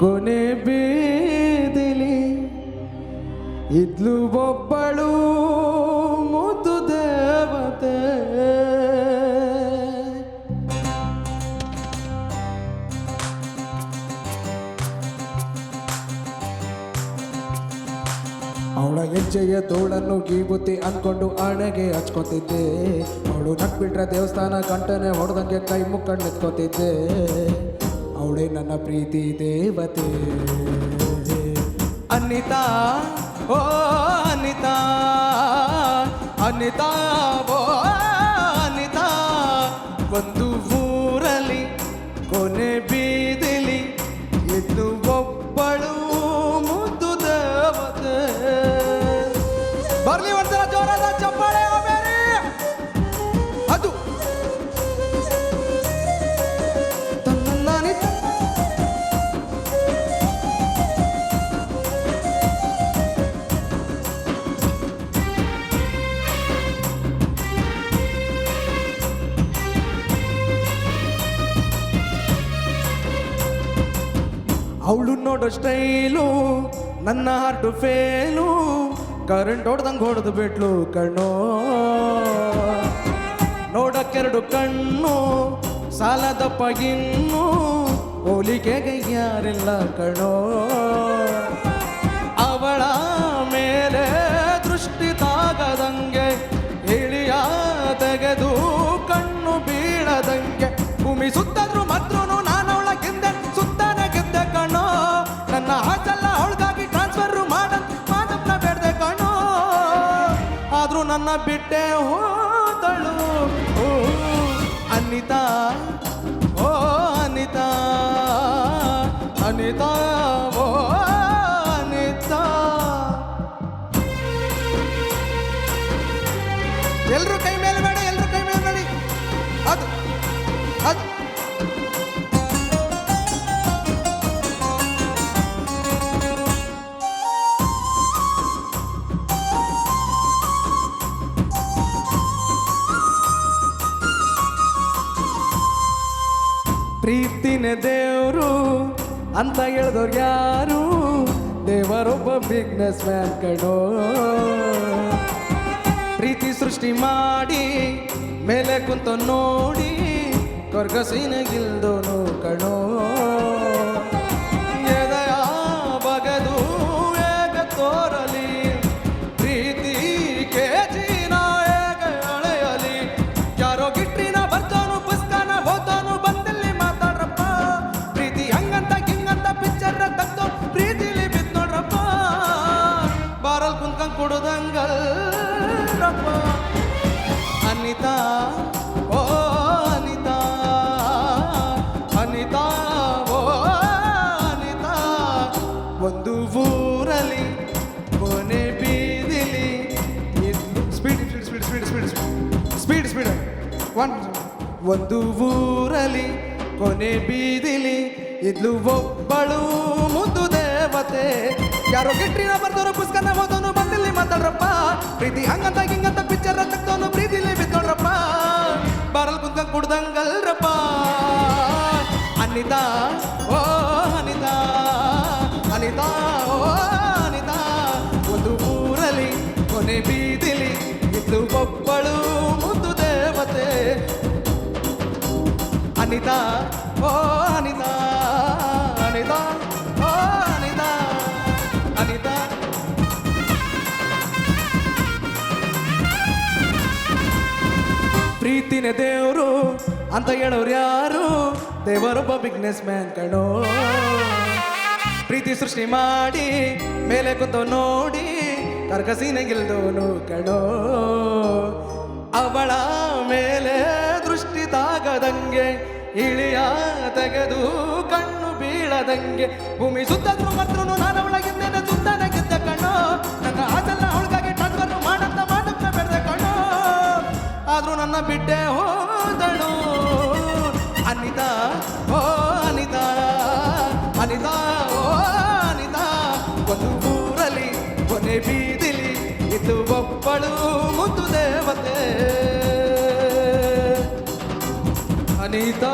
ಕೊನೆ ಬೀದಿಲಿ ಇದ್ಲು ಒಬ್ಬಳು ಮುದ್ದು ದೇವತೆ. ಅವಳ ಹೆಜ್ಜೆಯ ತೋಳನ್ನು ಗೀಬುತ್ತಿ ಅನ್ಕೊಂಡು ಆಣೆಗೆ ಹಚ್ಕೊತಿದ್ದೆ. ಅವಳು ನಕ್ಬಿಟ್ರೆ ದೇವಸ್ಥಾನ ಗಂಟನೆ ಹೊಡೆದಂಗೆ ಕೈ ಮುಕ್ಕಂಡು ನಿಂತ್ಕೊತಿದ್ದೆ ಅವಳೇ ನನ್ನ ಪ್ರೀತಿ ದೇವತೆ. ಅನಿತಾ ಓ ಅನಿತಾ ಅನಿತಾ ಓ ಅನಿತಾ ಒಂದು ಊರಲ್ಲಿ ಕೊನೆ ಬೀದಿಲಿ ಅವಳು ನೋಡೋ ಸ್ಟೈಲು, ನನ್ನ ಹಾರ್ಟು ಫೇಲು ಕರೆಂಟ್ ಹೊಡೆದಂಗೆ ಹೊಡೆದು ಬಿಟ್ಲು ಕಣ್ಣು. ನೋಡಕ್ಕೆರಡು ಕಣ್ಣು ಸಾಲದಪ್ಪಗಿನ್ನು ಹೋಲಿಕೆಗೆ ಯಾರಿಲ್ಲ ಕಣ್ಣು. ಬಿಟ್ಟೆ ಹೋದಳು. ಓ, ಅನಿತಾ. ಓ, ಅನಿತಾ. ಅನಿತಾ, ಓ, ಅನಿತಾ. ಎಲ್ರು ಕೈ ಮೇಲೆ ಬೇಡ ಎಲ್ರು ಕೈ ಮೇಲೆ ಬೇಡಿ ಅದು ಅದು. ಪ್ರೀತಿನೇ ದೇವರು ಅಂತ ಹೇಳಿದವ್ರು ಯಾರು? ದೇವರೊಬ್ಬ ಬಿಗ್ನೆಸ್ ಮ್ಯಾನ್ ಕಣೋ. ಪ್ರೀತಿ ಸೃಷ್ಟಿ ಮಾಡಿ, ಮೇಲೆ ಕುಂತ ನೋಡಿ ಕೊರ್ಗಸಿನಗಿಲ್ದೋನು ಕಣೋ. ಬಾರಲ್ ಕುಂತ್ಕೊಂಡ್ ಕುಡ್ದಂಗಲ್ರಪ್ಪ ಅನಿತಾ ಓ ಅನಿತಾ ಅನಿತಾ ಓ ಅನಿತಾ ಒಂದು ಊರಲ್ಲಿ ಕೊನೆ ಬೀದಿಲಿ speed speed speed speed speed speed speed one ಒಂದು ಊರಲ್ಲಿ ಕೊನೆ ಬೀದಿಲಿ ಇದ್ಲು ಒಬ್ಬಳು ಮುದ್ದು ದೇವತೆ ಯಾರೋ ಗೆಟ್ರಿನ ಬರ್ದೋರು ಪುಸ್ತಕನ ಓದೋನು ಬಂದಿಲ್ಲಿ ಮಾತಾಡ್ರಪ್ಪ ಪ್ರೀತಿ, ಹಂಗಂತ ಹಿಂಗಂತ ಪಿಕ್ಚರ್ ತಕ್ಕೋನು ಪ್ರೀತಿಲಿ ಬಿದ್ದೋಡ್ರಪ್ಪ. ಬಾರಲ್ ಕುಂತ ಕುಡ್ದಂಗಲ್ರಪ್ಪ. ಅನಿತಾ, ಓ, ಅನಿತಾ ಅನಿತಾ, ಓ, ಅನಿತಾ. ಒಂದು ಊರಲ್ಲಿ ಕೊನೆ ಬೀದಿಲಿ ಇದ್ದು ಒಬ್ಬಳು ಮುದ್ದು ದೇವತೆ. ಅನಿತಾ, ಓ ಪ್ರೀತಿನೇ ದೇವರು ಅಂತ ಹೇಳೋರು ಯಾರು? ದೇವರೊಬ್ಬ ಬಿಗ್ನೆಸ್ ಮ್ಯಾನ್ ಕಣೋ. ಪ್ರೀತಿ ಸೃಷ್ಟಿ ಮಾಡಿ, ಮೇಲೆ ಕುಂತ ನೋಡಿ, ಕರ್ಕಸಿನ ಗೆಲ್ದೋನು ಕಣೋ. ಅವಳ ಮೇಲೆ ದೃಷ್ಟಿ ತಾಗದಂಗೆ, ಇಳಿಯ ತೆಗೆದು ಕಣ್ಣು ಬೀಳದಂಗೆ, ಭೂಮಿ ಸುತ್ತದ್ರು ಮಾತ್ರ ನಾನು ಅನಿತಾ ಓ ಅನಿತಾ ಅನಿತಾ ಓ ಅನಿತಾ ಒಂದು ಊರಲ್ಲಿ ಕೊನೆ ಬೀದಿಲಿ ಇದು ಒಬ್ಬಳು ಮುದ್ದು ದೇವತೆ ಅನಿತಾ